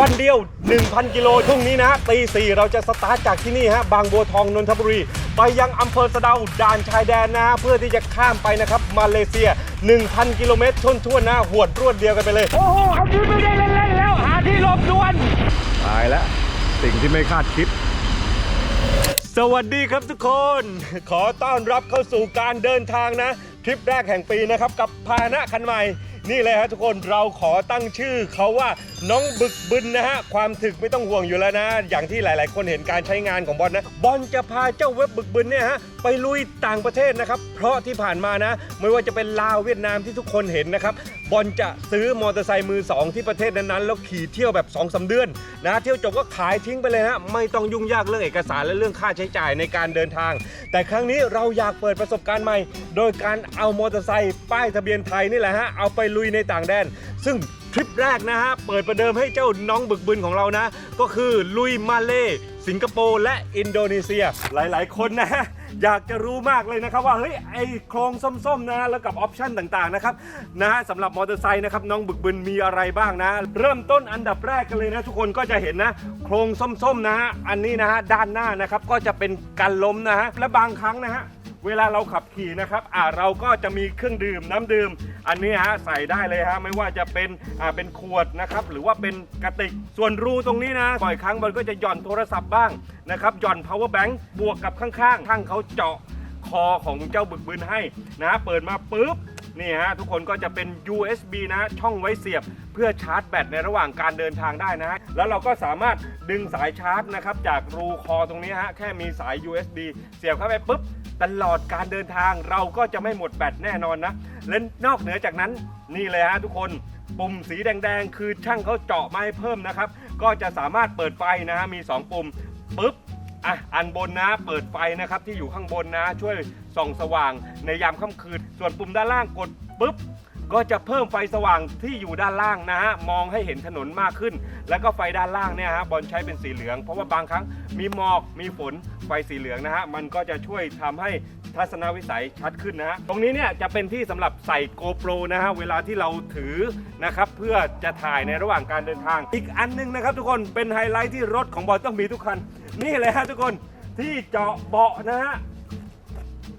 วันเดียว 1,000 กิโลพรุ่งนี้นะฮะตีสี่เราจะสตาร์ทจากที่นี่ฮะบางบัวทองนนทบุรี ไปยังอำเภอสะเดาด่านชายแดนนะฮะเพื่อที่จะข้ามไปนะครับมาเลเซีย 1,000 กิโลเมตรทุ่นๆนะหวดรวดเดียวกันไปเลย โอ้โหเอาที่ไม่ได้เล่นๆแล้วหาที่หลบด่วนตายแล้วสิ่งที่ไม่คาดคิดสวัสดีครับทุกคน ขอต้อนรับเข้าสู่การเดินทางนะ ทริปแรกแห่งปีนะครับ กับพาหนะคันใหม่ นี่เลยฮะทุกคนเราขอตั้งชื่อเขาว่าน้องบึกบึนนะฮะ ความถึกไม่ต้องห่วงอยู่แล้วนะ อย่างที่หลาย ๆ คนเห็นการใช้งานของบอลนะ บอลจะพาเจ้าเว็บบึกบึนเนี่ยฮะไปลุยต่างประเทศนะครับ เพราะที่ผ่านมานะ ไม่ว่าจะเป็นลาวเวียดนามที่ทุกคนเห็นนะครับ บอลจะซื้อมอเตอร์ไซค์มือสองที่ประเทศนั้นๆ แล้วขี่เที่ยวแบบ2อสาเดือนนะเที่ยวจบก็ขายทิ้งไปเลยฮะไม่ต้องยุ่งยากเรื่องเอกสารและเรื่องค่าใช้จ่ายในการเดินทาง แต่ครั้งนี้เราอยากเปิดประสบการณ์ใหม่ โดยการเอามอเตอร์ไซค์ป้ายทะเบียนไทยนี่แหละฮะเอาไปลุยในต่างแดน ซึ่งทริปแรกนะฮะ เปิดประเดิมให้เจ้าน้องบึกบึนของเรานะ ก็คือลุยมาเล สิงคโปร์และอินโดนีเซีย หลายๆ คนนะฮะอยากจะรู้มากเลยนะครับว่าเฮ้ยไอโครงส้มๆนะแล้วกับออปชั่นต่างๆนะครับนะฮะสำหรับมอเตอร์ไซค์นะครับน้องบึกบึนมีอะไรบ้างนะ เริ่มต้นอันดับแรกกันเลยนะ ทุกคนก็จะเห็นนะ โครงส้มๆนะฮะอันนี้นะฮะด้านหน้านะครับก็จะเป็นกันล้มนะฮะและบางครั้งนะฮะ เวลาเราขับขี่นะครับอ่าเราก็จะมีเครื่องดื่มน้ำดื่ม อันนี้ฮะใส่ได้เลยฮะไม่ว่าจะเป็นอ่าเป็นขวดนะครับหรือว่าเป็นกระติก ส่วนรูตรงนี้นะบ่อยครั้งมันก็จะหย่อนโทรศัพท์บ้างนะครับหย่อน power bank บวกกับข้างๆ ข้างเขาเจาะคอของเจ้าบึกบืนให้นะ เปิดมาปุ๊บนี่ฮะทุกคนก็จะเป็น USB นะช่องไว้เสียบ เพื่อชาร์จแบตในระหว่างการเดินทางได้นะฮะแล้วเราก็สามารถดึงสายชาร์จนะครับจากรูคอตรงนี้ฮะแค่มีสาย USB เสียบเข้าไปปุ๊บ ตลอดการเดินทางเราก็จะไม่หมดแบตแน่นอนนะ และนอกเหนือจากนั้นนี่เลยฮะทุกคนปุ่มสีแดงๆ คือช่างเขาเจาะมาให้เพิ่มนะครับ ก็จะสามารถเปิดไฟนะฮะมี 2 ปุ่มปุ๊บอะอันบนนะเปิดไฟนะครับที่อยู่ข้างบนนะ ช่วยส่องสว่างในยามค่ำคืน ส่วนปุ่มด้านล่างกดปุ๊บ ก็จะเพิ่มไฟสว่างที่อยู่ด้านล่างนะฮะมองให้เห็นถนนมากขึ้น แล้วก็ไฟด้านล่างเนี่ยฮะบอลใช้เป็นสีเหลือง เพราะว่าบางครั้งมีหมอกมีฝนไฟสีเหลืองนะฮะมันก็จะช่วยทำให้ทัศนวิสัยชัดขึ้นนะฮะตรงนี้เนี่ยจะเป็นที่สำหรับใส่ GoPro นะฮะเวลาที่เราถือนะครับเพื่อจะถ่ายในระหว่างการเดินทาง อีกอันหนึงนะครับทุกคนเป็นไฮไลท์ที่รถของบอลต้องมีทุกคันนี่เลยฮะทุกคนที่เจาะเบาะนะฮะ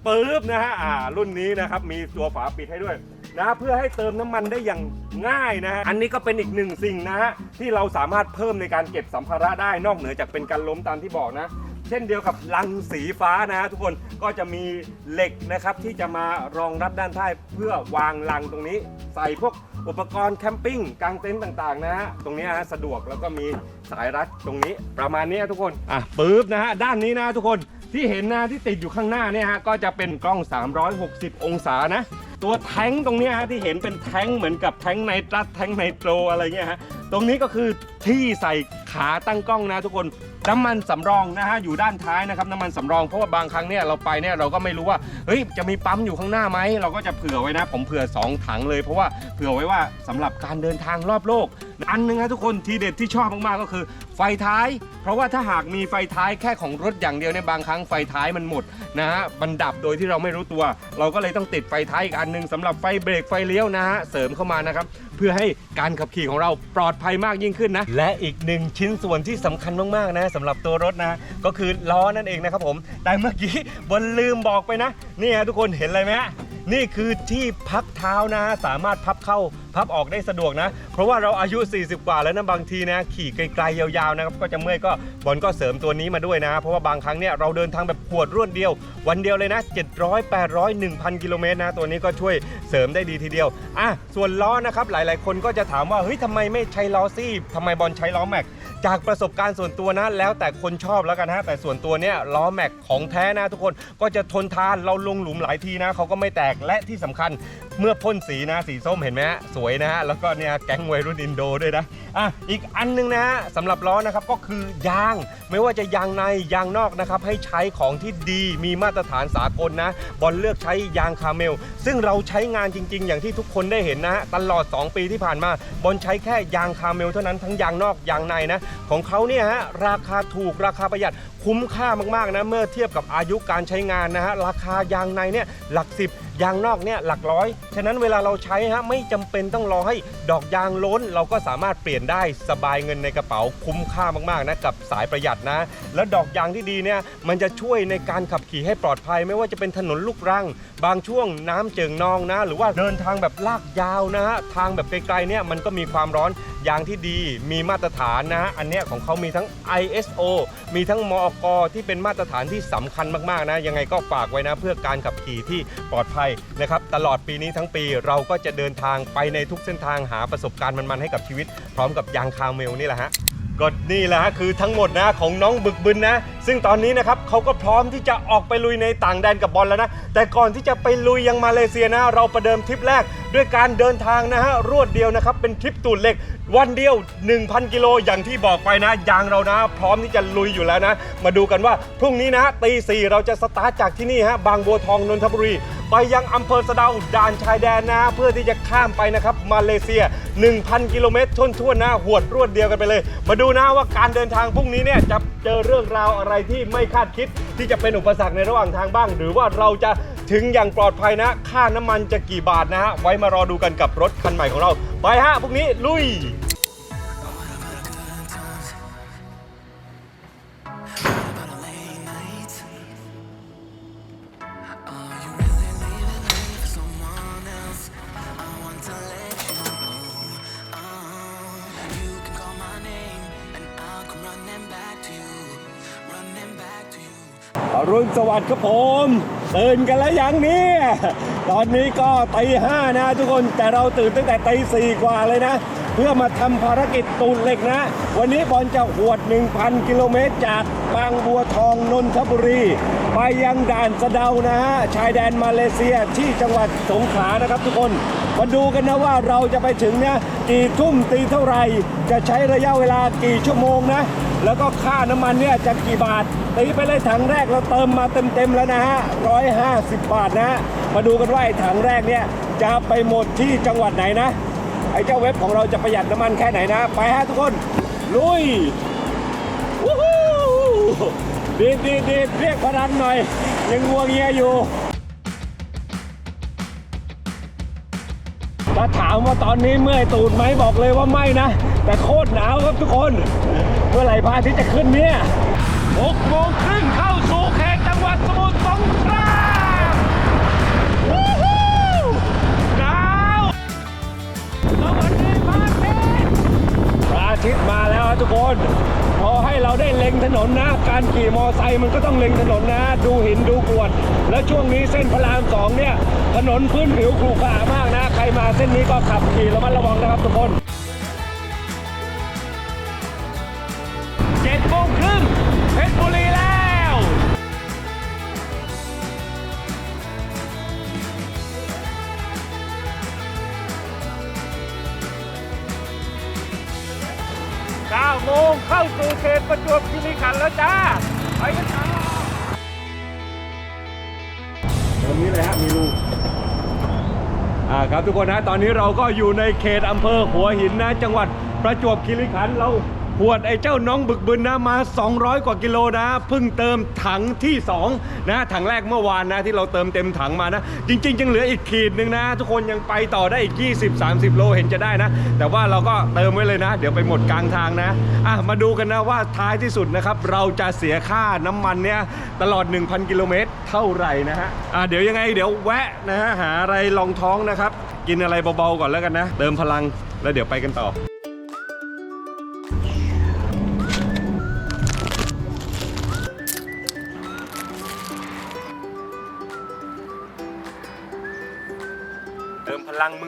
ปึ๊บนะฮะอ่ารุ่นนี้นะครับ มีตัวฝาปิดให้ด้วย นะเพื่อให้เติมน้ำมันได้อย่างง่ายนะฮะอันนี้ก็เป็นอีกหนึ่งสิ่งนะฮะที่เราสามารถเพิ่มในการเก็บสัมภาระได้นอกเหนือจากเป็นการล้มตามที่บอกนะ เช่นเดียวกับลังสีฟ้านะฮะทุกคนก็จะมีเหล็กนะครับที่จะมารองรับด้านท้ายเพื่อวางลังตรงนี้ ใส่พวกอุปกรณ์แคมปิ้งกางเต็นท์ต่างๆนะฮะตรงนี้ฮะสะดวกแล้วก็มีสายรัดตรงนี้ประมาณนี้ทุกคนอะปึ๊บนะฮะด้านนี้นะทุกคนที่เห็นนะที่ติดอยู่ข้างหน้าเนี่ยฮะก็จะเป็นกล้อง 360 องศานะ ตัวแท้งตรงเนี้ยฮะที่เห็นเป็นแท้งเหมือนกับแท้งไนตรัสแท้งไนโตรอะไรเงี้ยฮะตรงนี้ก็คือที่ใส่ขาตั้งกล้องนะทุกคนน้ำมันสำรองนะฮะอยู่ด้านท้ายนะครับน้ำมันสำรองเพราะว่าบางครั้งเนี่ยเราไปเนี่ยเราก็ไม่รู้ว่าเฮ้ยจะมีปั๊มอยู่ข้างหน้าไหมเราก็จะเผื่อไว้นะ ผมเผื่อ 2 ถังเลย เพราะว่าเผื่อไว้ว่าสำหรับการเดินทางรอบโลก อันหนึงนะทุกคนทีเด็ดที่ชอบมากๆก็คือ ไฟท้าย เพราะว่าถ้าหากมีไฟท้ายแค่ของรถอย่างเดียวเนี่ยบางครั้งไฟท้ายมันหมดนะฮะมันดับโดยที่เราไม่รู้ตัว เราก็เลยต้องติดไฟท้ายอีกอันหนึงสำหรับไฟเบรกไฟเลี้ยวนะฮะเสริมเข้ามานะครับเพื่อให้การขับขี่ของเราปลอดภัยมากยิ่งขึ้นนะ และอีกหนึ่งชิ้นส่วนที่สำคัญมากๆนะสำหรับตัวรถนะ ก็คือล้อนั่นเองนะครับผม แต่เมื่อกี้บนลืมบอกไปนะ นี่ฮะทุกคนเห็นอะไรไหมฮะนี่คือที่พักเท้านะฮะสามารถพับเข้า พับออกได้สะดวกนะ เพราะว่าเราอายุ 40 กว่าแล้วนะบางทีนะขี่ไกลๆยาวๆนะครับก็จะเมื่อยก็บอลก็เสริมตัวนี้มาด้วยนะ เพราะว่าบางครั้งเนี่ยเราเดินทางแบบขวดรวดเดียว วันเดียวเลยนะ 700 800 1,000 กิโลเมตรนะ ตัวนี้ก็ช่วยเสริมได้ดีทีเดียวอะส่วนล้อนะครับหลายๆ คนก็จะถามว่าเฮ้ยทำไมไม่ใช้ล้อซี่ทำไมบอลใช้ล้อแม็กจากประสบการณ์ส่วนตัวนะแล้วแต่คนชอบแล้วกันฮะแต่ส่วนตัวเนี่ยล้อแม็กของแท้นะทุกคนก็จะทนทานเราลงหลุมหลายทีนะเขาก็ไม่แตกและที่สำคัญเมื่อพ่นสีนะสีส้มเห็นไหมฮะสวยนะฮะแล้วก็เนี่ยแก๊งวัยรุ่นอินโดด้วยนะอะอีกอันหนึงนะฮะสำหรับล้อนะครับก็คือยาง ไม่ว่าจะยางในยางนอกนะครับให้ใช้ของที่ดีมีมาตรฐานสากลนะ บอลเลือกใช้ยางคาเมล ซึ่งเราใช้งานจริง ๆ อย่างที่ทุกคนได้เห็นนะฮะตลอด 2 ปีที่ผ่านมา บอลใช้แค่ยางคาเมลเท่านั้นทั้งยางนอกยางในนะของเขาเนี่ยฮะราคาถูกราคาประหยัดคุ้มค่ามากๆนะเมื่อเทียบกับอายุการใช้งานนะฮะราคายางในเนี่ยหลักสิบยางนอกเนี่ยหลักร้อยฉะนั้นเวลาเราใช้ฮะไม่จำเป็นตต้องรอให้ดอกยางล้น เราก็สามารถเปลี่ยนได้สบายเงินในกระเป๋าคุ้มค่ามากๆนะกับสายประหยัดนะ แล้วดอกยางที่ดีเนี่ยมันจะช่วยในการขับขี่ให้ปลอดภัย ไม่ว่าจะเป็นถนนลูกรัง บางช่วงน้ำเจิงนองนะ หรือว่าเดินทางแบบลากยาวนะฮะทางแบบไกลๆเนี่ยมันก็มีความร้อนยางที่ดีมีมาตรฐานนะฮะอันเนี้ยของเขามีทั้ง ISO มีทั้งมอกที่เป็นมาตรฐานที่สำคัญมากๆนะ ยังไงก็ฝากไว้นะ เพื่อการขับขี่ที่ปลอดภัยนะครับ ตลอดปีนี้ทั้งปีเราก็จะเดินทางไปในทุกเส้นทางหาประสบการณ์มันๆให้กับชีวิต พร้อมกับยางคาเมลนี่แหละฮะก็นี่แหละฮะคือทั้งหมดนะของน้องบึกบึนนะ ซึ่งตอนนี้นะครับเขาก็พร้อมที่จะออกไปลุยในต่างแดนกับบอลแล้วนะ แต่ก่อนที่จะไปลุยยังมาเลเซียนะ เราประเดิมทริปแรกด้วยการเดินทางนะฮะรวดเดียวนะครับ เป็นทริปตูดเหล็ก วันเดียว 1,000 กิโลอย่างที่บอกไปนะยางเรานะ พร้อมที่จะลุยอยู่แล้วนะ มาดูกันว่าพรุ่งนี้นะตีสี่เราจะสตาร์ทจากที่นี่ฮะบางบัวทองนนทบุรี ไปยังอำเภอสะเดาด่านชายแดนนะ เพื่อที่จะข้ามไปนะครับมาเลเซีย 1,000 กิโลเมตรท่วนทั่วๆนะหวดรวดเดียวกันไปเลย มาดูนะว่าการเดินทางพรุ่งนี้เนี่ยจะเจอเรื่องราวอะไรที่ไม่คาดคิดที่จะเป็นอุปสรรคในระหว่างทางบ้าง หรือว่าเราจะถึงอย่างปลอดภัยนะ ค่าน้ำมันจะกี่บาทนะฮะไว้มารอดูกันกับรถคันใหม่ของเรา ไปฮะพรุ่งนี้ลุย สวัสดิ์ครับผมตื่นกันแล้วยังเนี่ยตอนนี้ก็ตีห้านะทุกคนแต่เราตื่นตั้งแต่ตีสี่กว่าเลยนะ เพื่อมาทำภารกิจตูนเหล็กนะ วันนี้บอลจะหวด 1,000 กิโลเมตรจากบางบัวทองนนทบุรี ไปยังด่านสะเดานะฮะชายแดนมาเลเซียที่จังหวัดสงขลานะครับทุกคนมาดูกันนะว่าเราจะไปถึงเนี่ยกี่ทุ่มตีเท่าไหร่ จะใช้ระยะเวลากี่ชั่วโมงนะ แล้วก็ค่าน้ำมันเนี่ยจะกี่บาทตีไปเลยถังแรกเราเติมมาเต็มๆแล้วนะฮะ150บบาทนะฮะมาดูกันว่าไอ้ถังแรกเนี่ยจะไปหมดที่จังหวัดไหนนะ ไอ้เจ้าเว็บของเราจะประหยัดน้ำมันแค่ไหนนะ ไปฮะทุกคน ลุยวู้ฮู้ดีดดีดดีดเรียกพลังหน่อย ยังงัวเงียอยู่ ถ้าถามว่าตอนนี้เมื่อยตูดไหมบอกเลยว่าไม่นะ แต่โคตรหนาวครับทุกคน เมื่อไหร่พระอาทิตย์จะขึ้นเนี่ย6โมงครึ่งเข้าสู่เขตจังหวัดสมุทรสงคราม ทิตย์มาแล้วครับทุกคน พอให้เราได้เล็งถนนนะ การขี่มอไซค์มันก็ต้องเล็งถนนนะ ดูหินดูกรวด แล้วช่วงนี้เส้นพระรามสองเนี่ย ถนนพื้นผิวขรุขระมากนะ ใครมาเส้นนี้ก็ขับขี่ระมัดระวังนะครับทุกคนเจ็ดโมงครึ่งเพชรบุรี เขตประจวบคีรีขันธ์แล้วจ้า ไปกันต่อตรงนี้เลยฮะมีรูอ่าครับทุกคนนะตอนนี้เราก็อยู่ในเขตอำเภอหัวหินนะ จังหวัดประจวบคีรีขันธ์เรา หวดไอ้เจ้าน้องบึกบึนนะมา 200 กว่ากิโลนะเพิ่งเติมถังที่2นะถังแรกเมื่อวานนะที่เราเติมเต็มถังมานะ จริงๆยังเหลืออีกขีดหนึ่งนะ ทุกคนยังไปต่อได้อีก 20-30 โลเห็นจะได้นะ แต่ว่าเราก็เติมไว้เลยนะ เดี๋ยวไปหมดกลางทางนะอะมาดูกันนะว่าท้ายที่สุดนะครับเราจะเสียค่าน้ำมันเนี่ยตลอด 1,000 กิโลเมตรเท่าไหร่นะฮะอะเดี๋ยวยังไงเดี๋ยวแวะนะฮะหาอะไรรองท้องนะครับ กินอะไรเบาๆก่อนแล้วกันนะ เติมพลังแล้วเดี๋ยวไปกันต่อ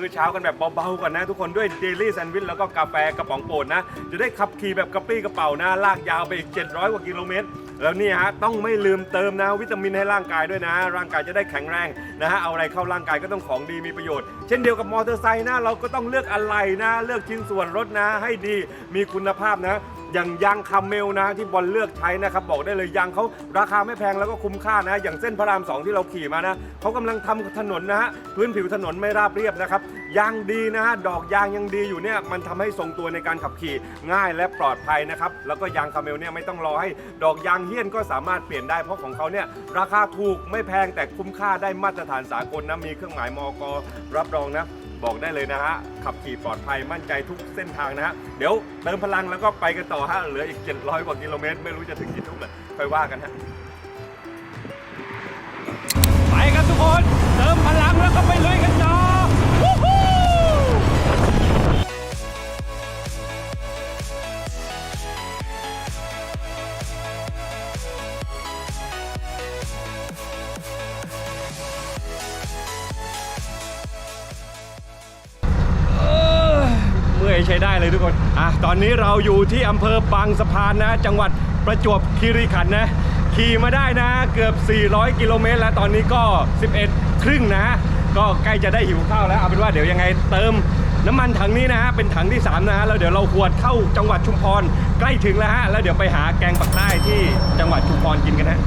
มื้อเช้ากันแบบเบาๆก่อนนะทุกคนด้วยเดลี่แซนด์วิชแล้วก็กาแฟกระป๋องโปรดนะ จะได้ขับขี่แบบกระปรี้กระเป๋านะ ลากยาวไปอีก 700 กว่ากิโลเมตร แล้วนี่ฮะต้องไม่ลืมเติมนะวิตามินให้ร่างกายด้วยนะ ร่างกายจะได้แข็งแรงนะฮะเอาอะไรเข้าร่างกายก็ต้องของดีมีประโยชน์ เช่นเดียวกับมอเตอร์ไซค์นะเราก็ต้องเลือกอะไรนะ เลือกชิ้นส่วนรถนะให้ดีมีคุณภาพนะ อย่างยางคาเมลนะที่บอลเลือกใช้นะครับบอกได้เลยยางเขาราคาไม่แพงแล้วก็คุ้มค่านะ อย่างเส้นพระรามสองที่เราขี่มานะเขากำลังทำถนนนะฮะพื้นผิวถนนไม่ราบเรียบนะครับยางดีนะฮะดอกยางยังดีอยู่เนี่ยมันทำให้ทรงตัวในการขับขี่ง่ายและปลอดภัยนะครับแล้วก็ยางคาเมลเนี่ยไม่ต้องรอให้ดอกยางเฮี้ยนก็สามารถเปลี่ยนได้เพราะของเขาเนี่ยราคาถูกไม่แพงแต่คุ้มค่าได้มาตรฐานสากลนะมีเครื่องหมายมอกรับรองนะ บอกได้เลยนะฮะ ขับขี่ปลอดภัยมั่นใจทุกเส้นทางนะฮะ เดี๋ยวเติมพลังแล้วก็ไปกันต่อฮะ เหลืออีก 700 กว่ากิโลเมตร ไม่รู้จะถึงกี่ทุ่มเลยค่อยว่ากันฮะ ไปครับทุกคน เติมพลังแล้วก็ไปลุยกันต่อ ยใช้ได้เลยทุกคนอะตอนนี้เราอยู่ที่อำเภอบางสะพานนะ จังหวัดประจวบคีรีขันธ์นะ ขี่มาได้นะ เกือบ 400 กิโลเมตรแล้วตอนนี้ก็ 11 ครึ่งนะ ก็ใกล้จะได้หิวข้าวแล้วเอาเป็นว่าเดี๋ยวยังไงเติมน้ำมันถังนี้นะฮะเป็นถังที่ 3 นะฮะแล้วเดี๋ยวเราหวดเข้าจังหวัดชุมพรใกล้ถึงแล้วฮะแล้วเดี๋ยวไปหาแกงปักใต้ที่จังหวัดชุมพรกินกันนะ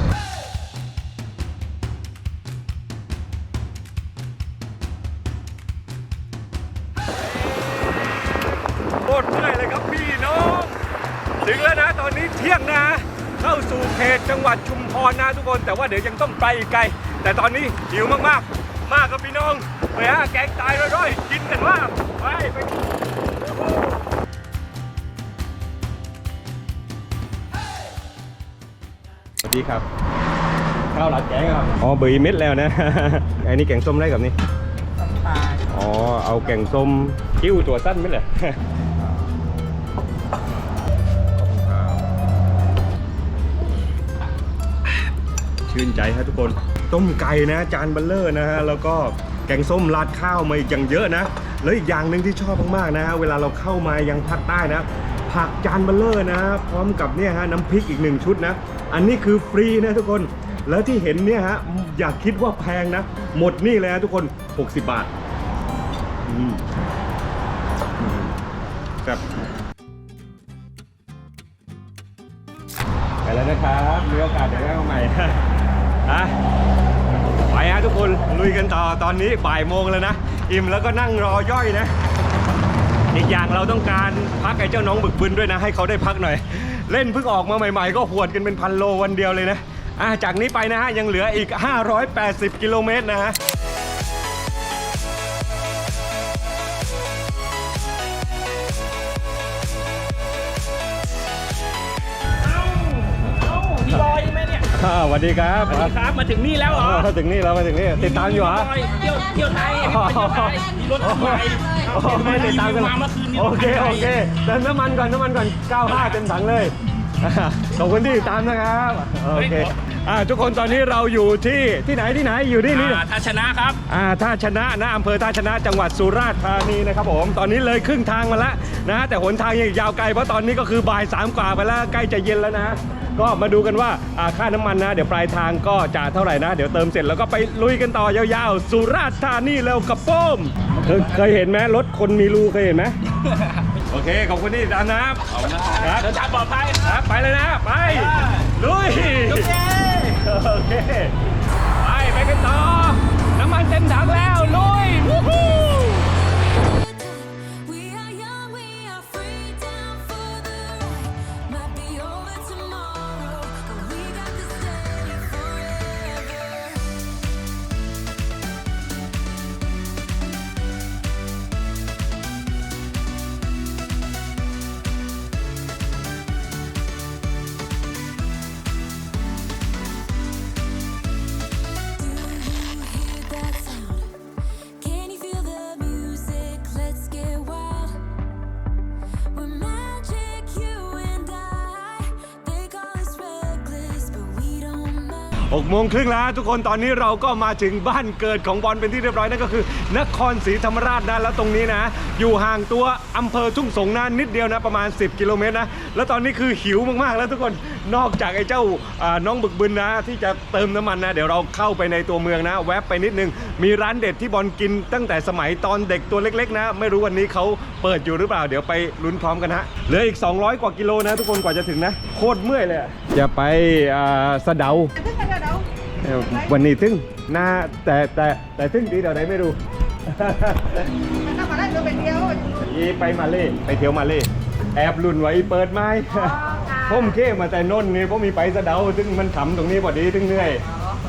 ว่าเดี๋ยวยังต้องไปอีกไกล แต่ตอนนี้หิวมากๆ มากครับพี่น้องไปฮะแกงตายแล้วด้วยกินกันว่าไปไปสวัสดีครับข้าวหลัดแกงครับอ๋อเบยเม็ดแล้วนะ อันนี้แกงส้มได้กับนี่อ๋อเอาแกงส้มกิ้วตัวสั้นไหมเหรอ ชื่นใจฮะทุกคน ต้มไก่นะจานเบลเลอร์นะฮะแล้วก็แกงส้มราดข้าวมาอีกอย่างเยอะนะ แล้วอีกอย่างหนึ่งที่ชอบมากๆนะฮะเวลาเราเข้ามายังภาคใต้นะผักจานเบลเลอร์นะพร้อมกับเนี่ยฮะน้ำพริกอีกหนึ่งชุดนะ อันนี้คือฟรีนะทุกคนแล้วที่เห็นเนี่ยฮะอย่าคิดว่าแพงนะ หมดนี่เลยนะทุกคน 60 บาทครับไปแล้วนะครับมีโอกาสเดี๋ยวได้มาใหม่ ฮะไปฮะทุกคนลุยกันต่อตอนนี้บ่ายโมงแล้วนะ อิ่มแล้วก็นั่งรอย่อยนะ อีกอย่างเราต้องการพักไอ้เจ้าน้องบึกบึนด้วยนะ ให้เขาได้พักหน่อย เล่นเพิ่งออกมาใหม่ ๆ ก็หวดกันเป็นพันโลวันเดียวเลยนะอะจากนี้ไปนะฮะยังเหลืออีก 580 กิโลเมตรนะฮะ อยไหมเนี่ยอ่าสวัสดีครับสวัสดีครับมาถึงนี่แล้วเหรอมาถึงนี่แล้วมาถึงนี่ติดตามอยู่เหรอพี่บอยเที่ยวเที่ยวไทยเที่ยวไทยมีรถไฟโอ้ไม่ติดตามกันมาเมื่อคืนนี้โอเคโอเคเติมน้ำมันก่อนน้ำมันก่อน95เต็มถังเลยอ่าขอบคุณที่ติดตามนะครับโอเคอ่าทุกคนตอนนี้เราอยู่ที่ที่ไหนที่ไหนอยู่ที่นี่อ่าถ้าชนะครับอ่าท่าชนะนะอำเภอท่าชนะจังหวัดสุราษฎร์ธานีนะครับผมตอนนี้เลยครึ่งทางมาแล้วนะแต่หนทางยังอีกยาวไกลเพราะตอนนี้ก็คือบ่ายสามกว่าไปแล้วใกล้จะเย็นแล้วนะ ก็มาดูกันว่าอ่าค่าน้ำมันนะ เดี๋ยวปลายทางก็จะเท่าไหร่นะ เดี๋ยวเติมเสร็จแล้วก็ไปลุยกันต่อยาวๆ สุราษฎร์ธานีแล้วกับโป้มเคยเคยเห็นไหมรถคนมีรูเคยเห็นไหมโอเคขอบคุณที่ติดตามนะครับครับ เดินทางปลอดภัย ครับไปเลยนะ ไปลุยโอเค 6โมงครึ่งแล้วทุกคนตอนนี้เราก็มาถึงบ้านเกิดของบอลเป็นที่เรียบร้อยนั่นก็คือ นครศรีธรรมราชนะแล้วตรงนี้นะ อยู่ห่างตัวอำเภอทุ่งสงนานนิดเดียวนะประมาณ 10 กิโลเมตรนะแล้วตอนนี้คือหิวมากๆ แล้วทุกคนนอกจากไอ้เจ้าน้องบึกบึนนะ ที่จะเติมน้ำมันนะ เดี๋ยวเราเข้าไปในตัวเมืองนะ แวะไปนิดนึง มีร้านเด็ดที่บอลกินตั้งแต่สมัยตอนเด็กตัวเล็กๆนะ ไม่รู้วันนี้เขาเปิดอยู่หรือเปล่าเดี๋ยวไปลุ้นพร้อมกันฮะเหลืออีก 200 กว่ากิโลนะ ทุกคนกว่าจะถึงนะ โคตรเมื่อยเลยอย่าไปเสดา วันนี้ถึงหน้าแต่แต่แต่ถึงดีเดี๋ยวไหนไม่รู้ มันทำมาได้ตัวเป็นเดียวอีไปมาเล่ไปเที่ยวมาเล่แอบลุ่นไว้เปิดไม้ผมเข้มาแต่นนท์นี่ผมมีไปสะเดาซึ่งมันขำตรงนี้พอดีถึงเหนื่อย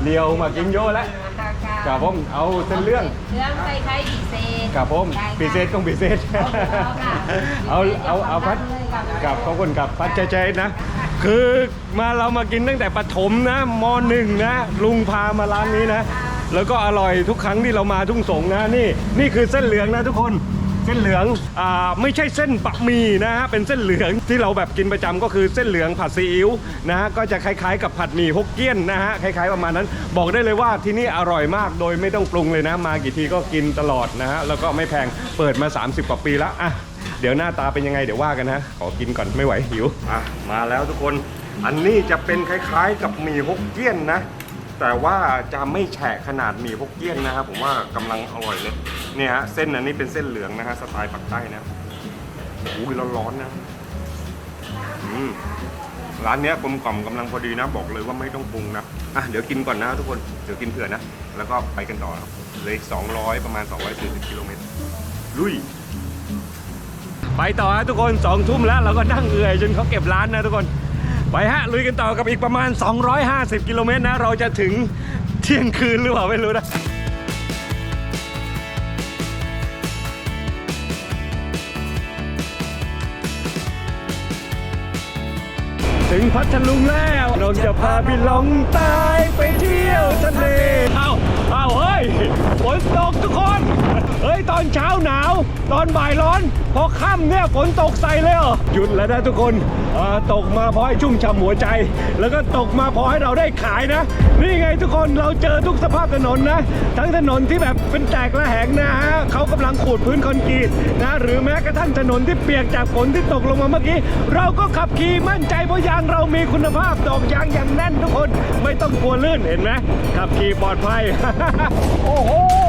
เลียวมากินโยแล้วค่ะค่ะครับผมเอาเส้นเรื่องเรื่องใส่ไข่ดีเซนครับผมได้ค่ะปีเซตต้องปีเซตเอาค่ะเอาเอาเอาพัดเลยค่ะกับขอบคุณกับพัดใจๆนะ คือมาเรามากินตั้งแต่ปฐมนะมหนึ่งนะ ลุงพามาร้านนี้นะ แล้วก็อร่อยทุกครั้งที่เรามาทุ่งสงนะนี่นี่คือเส้นเหลืองนะทุกคนเส้นเหลืองอ่าไม่ใช่เส้นบะหมี่นะฮะเป็นเส้นเหลืองที่เราแบบกินประจำก็คือเส้นเหลืองผัดซีอิ๊วนะฮะก็จะคล้ายๆกับผัดหมี่ฮกเกี้ยนนะฮะคล้ายๆประมาณนั้น บอกได้เลยว่าที่นี่อร่อยมากโดยไม่ต้องปรุงเลยนะ มากี่ทีก็กินตลอดนะฮะแล้วก็ไม่แพงเปิดมา 30 กว่าปีแล้วอะ เดี๋ยวหน้าตาเป็นยังไงเดี๋ยวว่ากันนะ ขอกินก่อนไม่ไหวหิวอะมาแล้วทุกคน อันนี้จะเป็นคล้ายๆ กับหมี่ฮกเกี้ยนนะ แต่ว่าจะไม่แฉะขนาดหมี่ฮกเกี้ยนนะครับผมว่ากำลังอร่อยเลยเนี่ยฮะเส้นอันนี้เป็นเส้นเหลืองนะฮะสไตล์ปักใต้นะอุ้ยร้อนๆนะอืมร้านเนี้ยกลมกล่อมกำลังพอดีนะ บอกเลยว่าไม่ต้องปรุงนะอะเดี๋ยวกินก่อนนะทุกคนเดี๋ยวกินเผื่อนะ แล้วก็ไปกันต่อครับเลยสองร้อยประมาณ 240กิโลเมตรลุย ไปต่อฮะทุกคนสองทุ่มแล้วเราก็นั่งเอื่อยจนเขาเก็บร้านนะทุกคน ไปฮะลุยกันต่อกับอีกประมาณ 250 กิโลเมตรนะ เราจะถึงเที่ยงคืนหรือเปล่าไม่รู้นะถึงพัทลุงแล้วเราจะพาพี่ลองใตายไปเที่ยวทะเล เอาเอาเฮ้ยฝนตกทุกคน เฮ้ยตอนเช้าหนาว ตอนบ่ายร้อน พอค่ำเนี่ยฝนตกใส่เลยเหรอหยุดแล้วนะทุกคนตกมาพอให้ชุ่มฉ่ำหัวใจ แล้วก็ตกมาพอให้เราได้ขายนะ นี่ไงทุกคนเราเจอทุกสภาพถนนนะ ทั้งถนนที่แบบเป็นแตกระแหงนะฮะเขากำลังขูดพื้นคอนกรีตนะ หรือแม้กระทั่งถนนที่เปียกจากฝนที่ตกลงมาเมื่อกี้ เราก็ขับขี่มั่นใจเพราะยางเรามีคุณภาพดอกยางอย่างแน่นทุกคน ไม่ต้องกลัวลื่นเห็นไหมขับขี่ปลอดภัย โอ้โห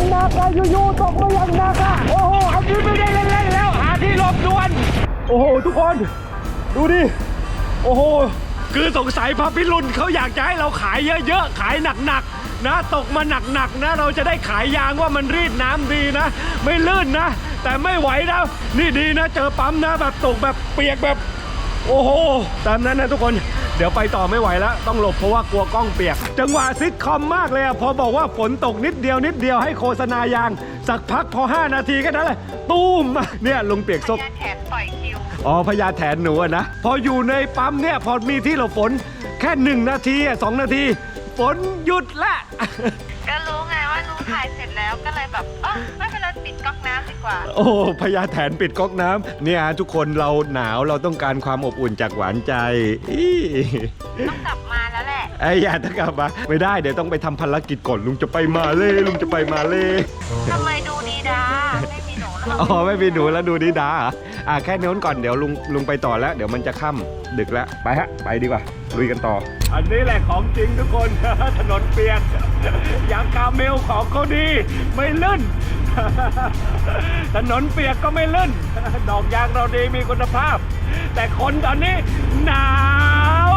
ยังหนักอะอยู่ๆตกมาอยังหนักอะโอ้โหอันนี้ไม่ได้เล่นๆแล้วหาที่หลบด่วน โอ้โห ทุกคน ดูดิ โอ้โห คือสงสัยพระพิรุณเขาอยากจะให้เราขายเยอะๆ ขายหนักๆ นะ ตกมาหนักๆ นะ เราจะได้ขายยางว่ามันรีดน้ำดีนะ ไม่ลื่นนะ แต่ไม่ไหวนะนี่ดีนะ เจอปั๊มนะแบบตกแบบเปียกแบบ โอ้โห ตามนั้นนะทุกคน เดี๋ยวไปต่อไม่ไหวแล้ว ต้องหลบเพราะว่ากลัวกล้องเปียก จังหวะซิทคอมมากเลยอะพอบอกว่าฝนตกนิดเดียวนิดเดียวให้โฆษณายาง สักพักพอ 5 นาทีแค่นั้นแหละตูมเนี่ยลุงเปียกซบแขนปล่อยคิวอ๋อพญาแถนหนูอะนะพออยู่ในปั๊มเนี่ยพอมีที่หลบฝนแค่หนึ่งนาทีอะสองนาที ฝนหยุดละ ก็รู้ไงว่ารู้ ถ่ายเสร็จแล้วก็เลยแบบเออไม่เป็นไรปิดก๊อกน้ำดีกว่า โอ้พญาแถนปิดก๊อกน้ำเนี่ยทุกคนเราหนาวเราต้องการความอบอุ่นจากหวานใจอีต้องกลับมาแล้วแหละ ไอ้ยาถ้ากลับมาไม่ได้เดี๋ยวต้องไปทำภารกิจก่อนลุงจะไปมาเล่ลุงจะไปมาเล่ ทำไมดูดีดาไม่มีหนูหรอกอ๋อไม่มีหนูแล้วดูดีดาเหรออะแค่นี้ก่อนเดี๋ยวลุงลุงไปต่อแล้ว เดี๋ยวมันจะค่ำดึกแล้ว ไปฮะ ไปดีกว่า ลุยกันต่อ อันนี้แหละของจริงทุกคน ถนนเปียกยางกาเมลของเขาดี ไม่ลื่น ถนนเปียกก็ไม่ลื่น ดอกยางเราดีมีคุณภาพ แต่คนตอนนี้หนาว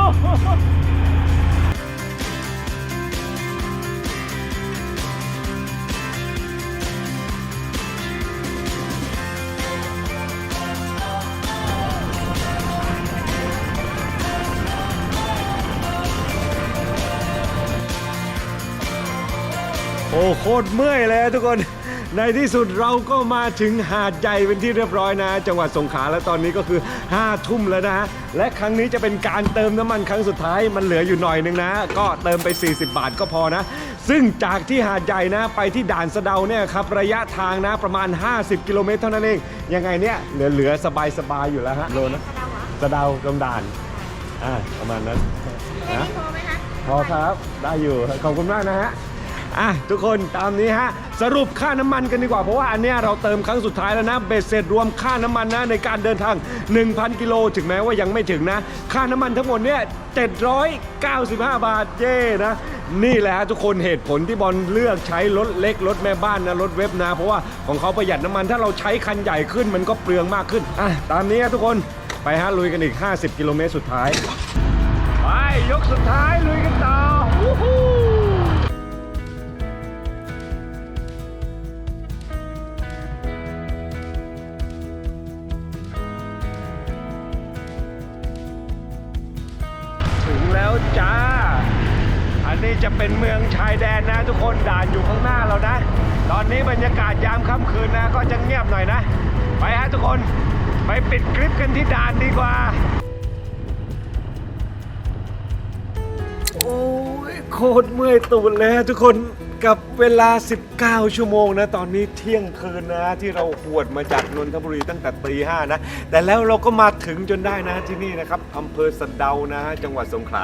โอ้โคตรเมื่อยเลยทุกคน ในที่สุดเราก็มาถึงหาดใหญ่เป็นที่เรียบร้อยนะ จังหวัดสงขลาแล้วตอนนี้ก็คือ5ทุ่มแล้วนะฮะและครั้งนี้จะเป็นการเติมน้ำมันครั้งสุดท้ายมันเหลืออยู่หน่อยนึงนะ ก็เติมไป 40 บาทก็พอนะ ซึ่งจากที่หาดใหญ่นะไปที่ด่านสะเดาเนี่ยครับระยะทางนะประมาณ 50 กิโลเมตรเท่านั้นเองยังไงเนี่ยเหลือๆสบายๆอยู่แล้วฮะโลนะสะเดาตรงด่านอ่าประมาณนั้นนะพอไหมคะพอครับได้อยู่ขอบคุณมากนะฮะ อะทุกคนตามนี้ฮะ สรุปค่าน้ำมันกันดีกว่า เพราะว่าอันเนี้ยเราเติมครั้งสุดท้ายแล้วนะ เบ็ดเสร็จรวมค่าน้ำมันนะในการเดินทาง 1,000 กิโลถึงแม้ว่ายังไม่ถึงนะ ค่าน้ำมันทั้งหมดเนี่ย795 บาทเย้นะ นี่แหละฮะทุกคนเหตุผลที่บอลเลือกใช้รถเล็กรถแม่บ้านนะรถเว็บนะ เพราะว่าของเขาประหยัดน้ำมันถ้าเราใช้คันใหญ่ขึ้นมันก็เปลืองมากขึ้นอะตามนี้ฮะทุกคนไปฮะลุยกันอีก 50 กิโลเมตรสุดท้าย ไปยกสุดท้ายลุยกันต่อวู้ฮู้ นี่จะเป็นเมืองชายแดนนะทุกคนด่านอยู่ข้างหน้าเรานะ ตอนนี้บรรยากาศยามค่ำคืนนะก็จะเงียบหน่อยนะ ไปฮะทุกคนไปปิดคลิปกันที่ด่านดีกว่า โอ้ยโคตรเมื่อยตูดเลยฮะทุกคน กับเวลา 19 ชั่วโมงนะ ตอนนี้เที่ยงคืนนะ ที่เราหวดมาจากนนทบุรีตั้งแต่ตีห้านะ แต่แล้วเราก็มาถึงจนได้นะที่นี่นะครับอำเภอสะเดานะ จังหวัดสงขลา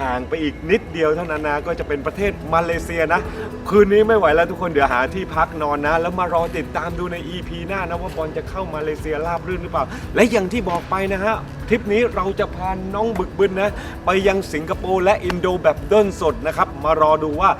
ห่างไปอีกนิดเดียวเท่านั้นนะ ก็จะเป็นประเทศมาเลเซียนะ คืนนี้ไม่ไหวแล้วทุกคนเดี๋ยวหาที่พักนอนนะ แล้วมารอติดตามดูใน EP หน้านะว่าบอลจะเข้ามาเลเซียราบรื่นหรือเปล่า และอย่างที่บอกไปนะฮะทริปนี้เราจะพาน้องบึกบึนนะ ไปยังสิงคโปร์และอินโดแบบเดินสดนะครับมารอดูว่า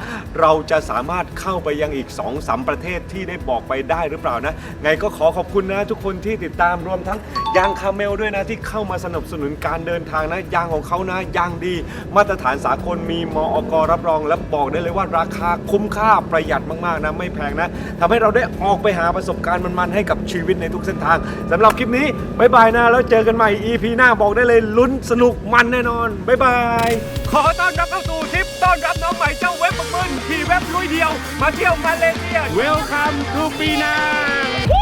เราจะสามารถเข้าไปยังอีก2 3ประเทศที่ได้บอกไปได้หรือเปล่านะ ไงก็ขอขอบคุณนะทุกคนที่ติดตามรวมทั้งยางคาเมลด้วยนะที่เข้ามาสนับสนุนการเดินทางนะยางของเขานะยางดี มาตรฐานสากลมีมอกรับรอง และบอกได้เลยว่าราคาคุ้มค่าประหยัดมากๆนะไม่แพงนะทำให้เราได้ออกไปหาประสบการณ์มันๆให้กับชีวิตในทุกเส้นทางสำหรับคลิปนี้บ๊ายบายนะแล้วเจอกันใหม่ EP หน้าบอกได้เลยลุ้นสนุกมันแน่นอนบ๊ายบายขอต้อนรับเข้า เจ้าเที่ยเดียว มาเที่ยวมาเลเซีย Welcome to Penang